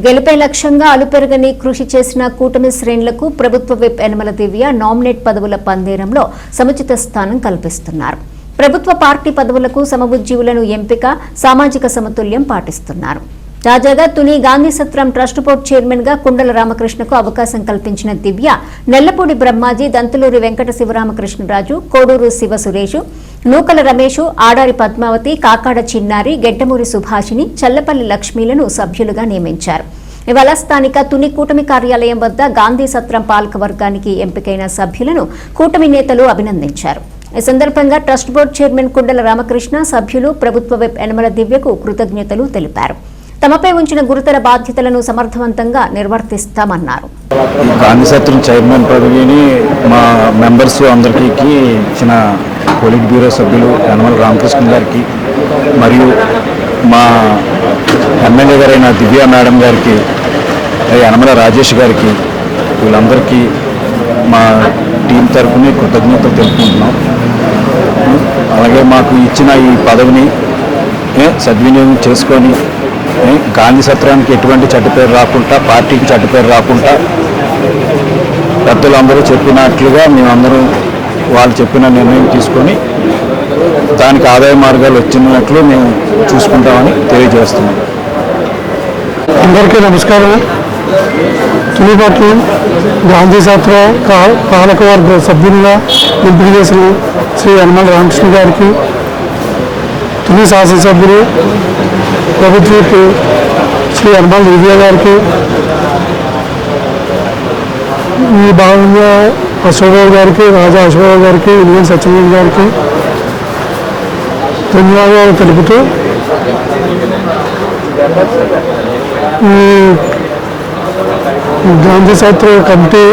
గెలుపే లక్ష్యంగా అలుపెరగని కృషి చేసిన కూటమి శ్రేణులకు ప్రభుత్వ విప్ యనమల దివ్య నామినేట్ పదవుల పందేరంలో సముచిత స్థానం కల్పిస్తున్నారు. ప్రభుత్వ పార్టీ పదవులకు సమబుజ్జీవులను ఎంపిక సామాజిక సమతుల్యం పాటిస్తున్నారు. తాజాగా తుని గాంధీ సత్రం ట్రస్ట్ బోర్డు చైర్మన్గా కుండల రామకృష్ణకు అవకాశం కల్పించిన దివ్య నెల్లపూడి బ్రహ్మాజీ దంతులూరి వెంకట శివరామకృష్ణరాజు కోడూరు శివ సురేషు నూకల రమేష్ ఆడారి పద్మావతి కాకాడ చిన్నారి గెడ్డమూరి సుభాషిని చల్లపల్లి లక్ష్మీలను సభ్యులుగా నియమించారు. ఇవాళ స్థానిక తుని కూటమి కార్యాలయం వద్ద గాంధీ సత్రం పాలక వర్గానికి ఎంపికైన సభ్యులను కూటమి నేతలు అభినందించారు. ఈ సందర్భంగా ట్రస్ట్ బోర్డు చైర్మన్ కుండల రామకృష్ణ సభ్యులు ప్రభుత్వ వెబ్ యనమల దివ్యకు కృతజ్ఞతలు తెలిపారు. తమపై ఉంచిన గురుతర బాధ్యతలను సమర్థవంతంగా నిర్వర్తిస్తామన్నారు. గాంధీ సత్రం చైర్మన్ పదవిని మా మెంబర్స్ అందరికీ ఇచ్చిన పోలిట్ బ్యూరో సభ్యులు యనమల రామకృష్ణ గారికి మరియు మా ఎమ్మెల్యే గారైన దివ్య మేడం గారికి యనమల రాజేష్ గారికి వీళ్ళందరికీ మా టీం తరఫున కృతజ్ఞతలు తెలుపుకుంటున్నాం. అలాగే మాకు ఇచ్చిన ఈ పదవిని సద్వినియోగం చేసుకొని గాంధీ సత్రానికి ఎటువంటి చెడ్డ పేరు రాకుండా పార్టీకి చెడ్డ పేరు రాకుండా పెద్దలందరూ చెప్పినట్లుగా మేమందరం వాళ్ళు చెప్పిన నిర్ణయం తీసుకొని దానికి ఆదాయ మార్గాలు వచ్చినట్లు మేము చూసుకుంటామని తెలియజేస్తున్నాం. అందరికీ నమస్కారం తునిపట్టు గాంధీ శాస్త్ర కా- పాలకవర్గ సభ్యులుగా ఎంపిక చేసిన శ్రీ హనుమాన్ రామకృష్ణ గారికి తుని శాసనసభ్యులు ప్రభుత్వకు శ్రీ హనుమాన్ దివ్య గారికి ఈ భాగంగా అశోకరావు గారికి రాజా అశోకరావు గారికి ఇలియన్ సత్యనారాయణ గారికి ధన్యవాదాలు తెలుపుతూ ఈ గాంధీ శాస్త్ర కమిటీ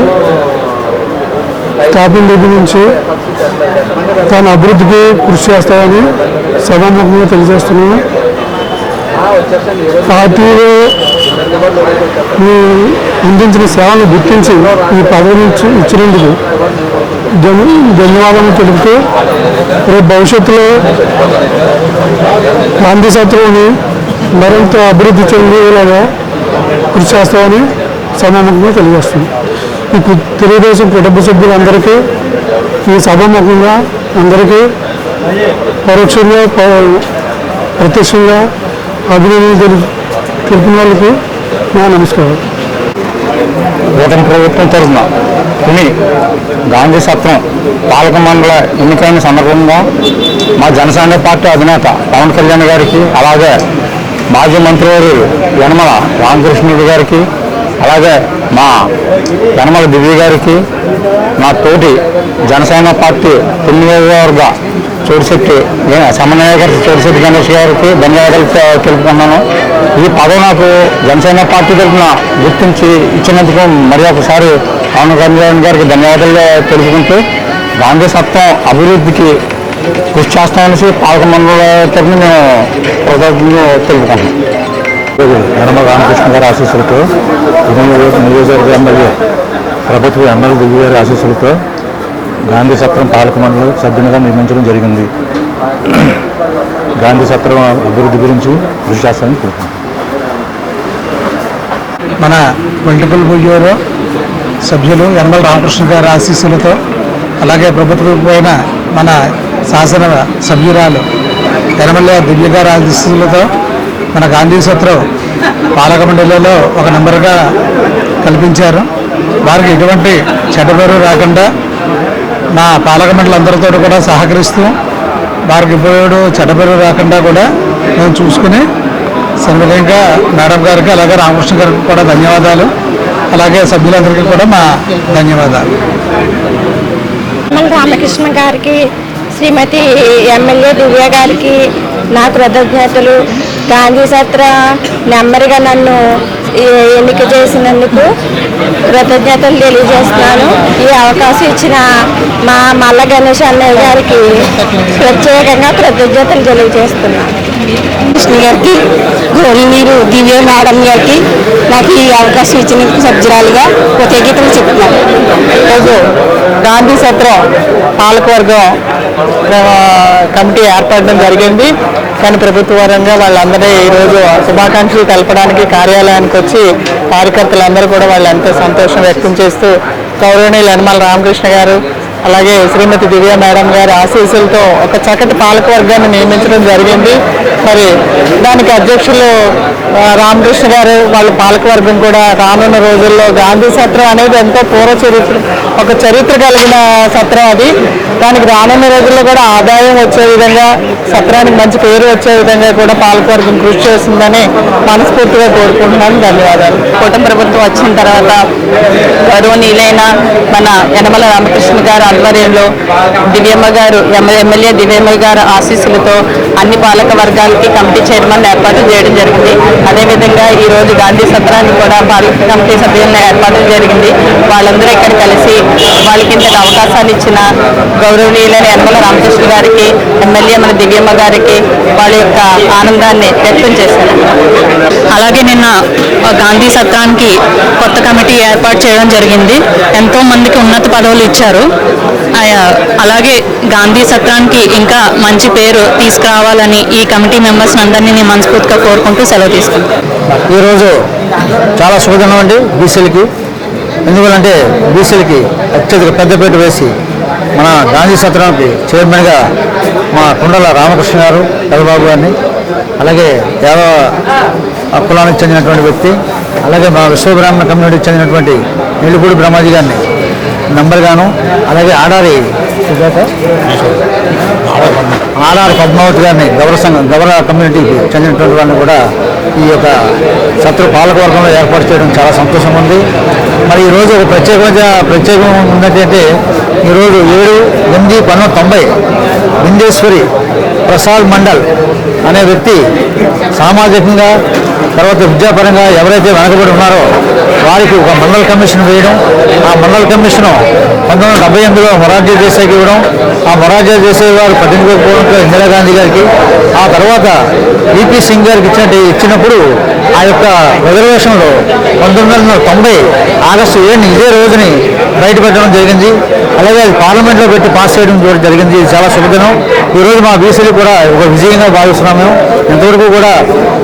స్థాపన దగ్గర నుంచి తన అభివృద్ధికి కృషి చేస్తామని సభాముఖంగా తెలియజేస్తున్నాను. పార్టీలో మీ అందించిన సేవలను గుర్తించి ఈ పదవిని ఇచ్చినందుకు ధన్య ధన్యవాదాలు తెలుపుతూ రేపు భవిష్యత్తులో గాంధీ శత్రువుని మరింత అభివృద్ధి చెందేలాగా కృషి చేస్తామని సమానంగా తెలియజేస్తుంది ఈ తెలుగుదేశం కుటుంబ సభ్యులందరికీ ఈ సభాముఖంగా అందరికీ పరోక్షంగా ప్రత్యక్షంగా అభినందనలు తెలు- తెలిపిన వాళ్ళకి నా నమస్కారం. కూటమి ప్రభుత్వం తరఫున కొన్ని గాంధీ సత్రం పాలక మండల ఎన్నికైన సందర్భంగా మా జనసేన పార్టీ అధినేత పవన్ కళ్యాణ్ గారికి అలాగే మాజీ మంత్రివర్యులు యనమల రామకృష్ణుడు గారికి అలాగే మా యనమల దివ్య గారికి నా తోటి జనసేన పార్టీ తొమ్మిదవ వర్గ చోటిశెట్టి సమన్వయ గారి చోటిశెట్టి గణేష్ గారికి ధన్యవాదాలు తెలుపుకున్నాను ఈ పదవి నాకు జనసేన పార్టీ తరఫున గుర్తించి ఇచ్చినందుకు మరి ఒకసారి పవన్ కళ్యాణ్ గారికి ధన్యవాదాలు తెలుపుకుంటూ గాంధీ సత్వం అభివృద్ధికి కృషి చేస్తామనేసి పాలక మండల తరఫున మేము కృతజ్ఞతలు తెలుపుకుంటున్నాం యనమ రామకృష్ణ గారి ఆశీస్సులతో నియోజకవర్గ ఎమ్మెల్యే ప్రభుత్వ ఎమ్మెల్యే దివ్య గారి ఆశీస్సులతో గాంధీ సత్రం పాలక మండలి సభ్యునిగా నియమించడం జరిగింది. గాంధీ సత్రం అభివృద్ధి గురించి కృషి చేస్తామని కోరుకుంటున్నాను. మన వెంటపల్లి బ్యూరో సభ్యులు యనమల రామకృష్ణ గారి ఆశీస్సులతో అలాగే ప్రభుత్వమైన మన శాసన సభ్యురాలు యనమల్ల దివ్య గారి ఆశీస్సులతో మన గాంధీ సత్రం పాలక మండలిలో ఒక నెంబర్గా కల్పించారు. వారికి ఎటువంటి చెడ్డ రాకుండా నా పాలక మండలందరితో కూడా సహకరిస్తూ వారికి పోయాడు చెడ్డపేరు రాకుండా కూడా మేము చూసుకుని సర్వీయంగా మేడం గారికి అలాగే రామకృష్ణ గారికి కూడా ధన్యవాదాలు. అలాగే సభ్యులందరికీ కూడా మా ధన్యవాదాలు. రామకృష్ణ గారికి శ్రీమతి ఎమ్మెల్యే దివ్య గారికి నా కృతజ్ఞతలు. గాంధీ సత్ర నెమ్మదిగా నన్ను ఎన్నిక చేసినందుకు కృతజ్ఞతలు తెలియజేస్తున్నాను. ఈ అవకాశం ఇచ్చిన మా మల్ల గణేష్ అన్నయ్య గారికి ప్రత్యేకంగా కృతజ్ఞతలు తెలియజేస్తున్నాను. కృష్ణ గారికి గోరినీరు దివ్య మేడం గారికి నాకు ఈ అవకాశం ఇచ్చిన సభ్యురాలుగా కృతజ్ఞతలు చెప్తున్నాను. గాంధీ సత్రం పాలకవర్గం కమిటీ ఏర్పడడం జరిగింది. కానీ ప్రభుత్వ పరంగా వాళ్ళందరూ ఈరోజు శుభాకాంక్షలు తెలపడానికి కార్యాలయానికి వచ్చి కార్యకర్తలందరూ కూడా వాళ్ళు ఎంతో సంతోషం వ్యక్తం చేస్తూ గౌరవనీయులు యనమల రామకృష్ణ గారు అలాగే శ్రీమతి దివ్య మేడం గారి ఆశీస్సులతో ఒక చక్కటి పాలకవర్గాన్ని నియమించడం జరిగింది. మరి దానికి అధ్యక్షులు రామకృష్ణ గారు వాళ్ళ పాలకవర్గం కూడా రానున్న రోజుల్లో గాంధీ సత్రం అనేది ఎంతో పూర్వ చరిత్ర ఒక చరిత్ర కలిగిన సత్రం అది. దానికి రానున్న రోజుల్లో కూడా ఆదాయం వచ్చే విధంగా సత్రానికి మంచి పేరు వచ్చే విధంగా కూడా పాలకవర్గం కృషి చేస్తుందని మనస్ఫూర్తిగా కోరుకుంటున్నాను. ధన్యవాదాలు. కూటమి ప్రభుత్వం వచ్చిన తర్వాత గౌరవనీయులైన మన యనమల రామకృష్ణ గారు ఆధ్వర్యంలో దివ్యమ్మ గారు ఎమ్మెల్యే దివ్యమ్మ గారు ఆశీస్సులతో అన్ని పాలక వర్గాలకి కమిటీ చైర్మన్ ఏర్పాటు చేయడం జరిగింది. అదేవిధంగా ఈ రోజు గాంధీ సత్రానికి కూడా పాలక కమిటీ సభ్యులను ఏర్పాటు జరిగింది. వాళ్ళందరూ ఇక్కడ కలిసి వాళ్ళకి ఇంతటి అవకాశాలు ఇచ్చిన గౌరవనీయులైన యనమల రామకృష్ణ గారికి ఎమ్మెల్యే మన దివ్యమ్మ గారికి వాళ్ళ యొక్క ఆనందాన్ని వ్యక్తం చేశారు. అలాగే నిన్న గాంధీ సత్రానికి కొత్త కమిటీ ఏర్పాటు చేయడం జరిగింది. ఎంతో మందికి ఉన్నత పదవులు ఇచ్చారు. అలాగే గాంధీ సత్రానికి ఇంకా మంచి పేరు తీసుకురావాలని ఈ కమిటీ మెంబర్స్ అందరినీ నేను మనస్ఫూర్తిగా కోరుకుంటూ సెలవు తీసుకుంటాను ఈరోజు చాలా శుభదినం అండి బీసీలకి. ఎందుకంటే బీసీలకి అత్యధిక పెద్దపేట వేసి మన గాంధీ సత్రానికి చైర్మన్గా మా కుండల రామకృష్ణ గారు పెదబాబు గారిని అలాగే యాదవ కులానికి చెందినటువంటి వ్యక్తి అలాగే మా విశ్వబ్రాహ్మణ కమ్యూనిటీకి చెందినటువంటి నెల్లిపూడి బ్రహ్మాజీ గారిని నంబర్గాను అలాగే ఆడారి సుజాత. ఆర్ఆర్ పద్మావతి గారిని గౌరవ సంఘం గౌరవ కమ్యూనిటీకి చెందినటువంటి వాళ్ళని కూడా ఈ యొక్క శత్రు పాలకవర్గంలో ఏర్పాటు చేయడం చాలా సంతోషం ఉంది. మరి ఈరోజు ఒక ప్రత్యేకమైన ప్రత్యేకం ఉన్నట్టయితే ఈరోజు ఏడు ఎనిమిది పన్నెండు తొంభై బిందేశ్వరి ప్రసాద్ మండల్ అనే వ్యక్తి సామాజికంగా తర్వాత విద్యాపరంగా ఎవరైతే వెనకబడి ఉన్నారో వారికి ఒక మండల కమిషన్ వేయడం ఆ మండల కమిషన్ పంతొమ్మిది వందల డెబ్బై ఎనిమిదిలో మొరార్జీ దేశాయికి ఇవ్వడం ఆ మొరార్జీ దేశాయి వారు పట్టించుకోకపోవడంతో ఇందిరాగాంధీ గారికి ఆ తర్వాత ఈపీ సింగ్ గారికి ఇచ్చినట్టు ఇచ్చినప్పుడు ఆ యొక్క రిజర్వేషన్లో పంతొమ్మిది వందల తొంభై ఆగస్టు ఏడు ఇదే రోజుని బయటపెట్టడం జరిగింది. అలాగే అది పార్లమెంట్లో పెట్టి పాస్ చేయడం కూడా జరిగింది. ఇది చాలా శుభదినం. ఈరోజు మా బీసీలు కూడా ఒక విజయంగా భావిస్తున్నాము ఇంతవరకు కూడా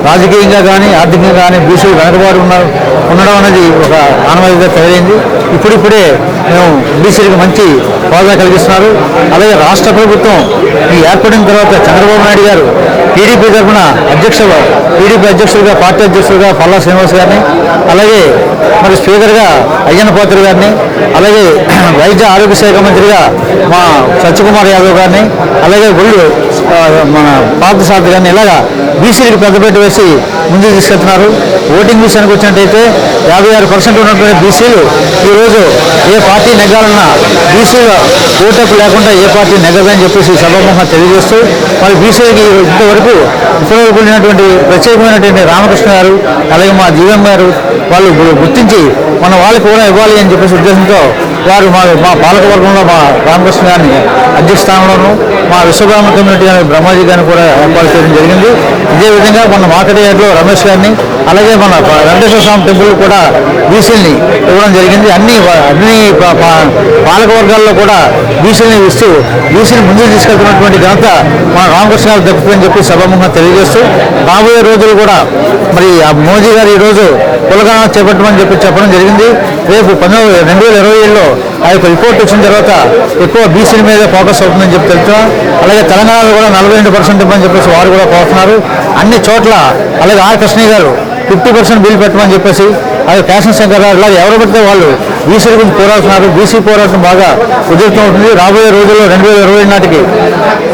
రాజకీయంగా కానీ ఆర్థికంగా కానీ బీసీలు వెనకబాటు ఉన్నారు ఉండడం అనేది ఒక ఆనవాయితీగా తయారైంది. ఇప్పుడిప్పుడే మేము బీసీలకు మంచి హోదా కలిగిస్తున్నారు. అలాగే రాష్ట్ర ప్రభుత్వం ఈ ఏర్పడిన తర్వాత చంద్రబాబు నాయుడు గారు టీడీపీ తరఫున అధ్యక్షుడు టీడీపీ అధ్యక్షులుగా పార్టీ అధ్యక్షులుగా పల్లా శ్రీనివాస్ గారిని అలాగే మరి స్పీకర్గా అయ్యన్న పాత్ర గారిని అలాగే వైద్య ఆరోగ్య శాఖ మంత్రిగా మా సత్యకుమార్ యాదవ్ గారిని అలాగే గుళ్ళు మన పార్థసారథి గారిని ఇలాగా బీసీలకు పెద్దపెట్టి వేసి ముందుకు తీసుకెళ్తున్నారు. ఓటింగ్ విషయానికి వచ్చినట్టయితే యాభై ఆరు పర్సెంట్ ఉన్నటువంటి బీసీలు ఈరోజు ఏ పార్టీ నెగ్గాలన్నా బీసీల ఓటకు లేకుండా ఏ పార్టీ నెగ్గదని చెప్పేసి సభాముఖంగా తెలియజేస్తూ మరి బీసీలకి ఇంతవరకు ఇప్పటివరకు ఉన్నటువంటి ప్రత్యేకమైనటువంటి రామకృష్ణ గారు అలాగే మా జీవం గారు వాళ్ళు గుర్తించి మన వాళ్ళకి కూడా ఇవ్వాలి అని చెప్పేసి ఉద్దేశంతో వారు మా మా పాలకవర్గంలో మా రామకృష్ణ గారిని అధ్యక్ష స్థానంలోను మా విశ్వబ్రాహ్మణ కమ్యూనిటీ గారి బ్రహ్మాజీ గారిని కూడా ఏర్పాటు చేయడం జరిగింది. ఇదే విధంగా మన మార్కెట్ రమేష్ గారిని అలాగే మన వెంకటేశ్వర స్వామి టెంపుల్ కూడా బీసీలని ఇవ్వడం జరిగింది. అన్ని అన్ని పాలకవర్గాల్లో కూడా బీసీని ఇస్తూ బీసీని ముందుకు తీసుకెళ్తున్నటువంటి ఘనత మన రామకృష్ణ గారు దక్కుతుందని చెప్పి సభాముఖంగా తెలియజేస్తూ రాబోయే రోజులు కూడా మరి ఆ మోదీ గారు ఈరోజు కులగా చేపట్టమని చెప్పి చెప్పడం జరిగింది. రేపు పంతొమ్మిది రెండు వేల ఇరవై ఏడులో ఆ యొక్క రిపోర్ట్ వచ్చిన తర్వాత ఎక్కువ బీసీల మీద ఫోకస్ అవుతుందని చెప్పి తెలుస్తున్నాం అలాగే తెలంగాణలో కూడా నలభై రెండు పర్సెంట్ ఇవ్వని చెప్పేసి వారు కూడా కోరుతున్నారు. అన్ని చోట్ల అలాగే ఆర్ కృష్ణయ్య గారు ఫిఫ్టీ పర్సెంట్ బిల్ పెట్టమని చెప్పేసి అది ఫ్యాషన్ శంకర్ గారు ఎవరు పెడితే వాళ్ళు బీసీల గురించి పోరాడుతున్నారు. బీసీ పోరాటం బాగా ఉధృతం అవుతుంది. రాబోయే రోజుల్లో రెండు వేల ఇరవై నాటికి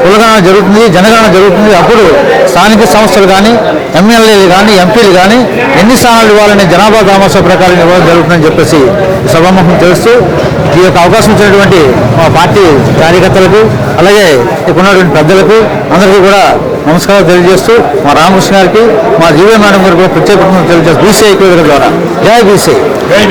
కులగణన జరుగుతుంది జనగణన జరుగుతుంది. అప్పుడు స్థానిక సంస్థలు కానీ ఎమ్మెల్యేలు కానీ ఎంపీలు కానీ ఎన్ని స్థానాలు ఇవ్వాలని జనాభా గ్రామోత్సవ ప్రకారం ఇవ్వడం జరుగుతుందని చెప్పేసి సభాముఖం తెలుస్తూ ఈ యొక్క అవకాశం ఇచ్చినటువంటి మా పార్టీ కార్యకర్తలకు అలాగే ఇక్కడ ఉన్నటువంటి పెద్దలకు అందరికీ కూడా నమస్కారం తెలియజేస్తూ మా రామకృష్ణ గారికి మా జీవే మేడం గారికి ప్రత్యేకంగా తెలియజేస్తూ బీసీఐ ద్వారా. జై బీసీ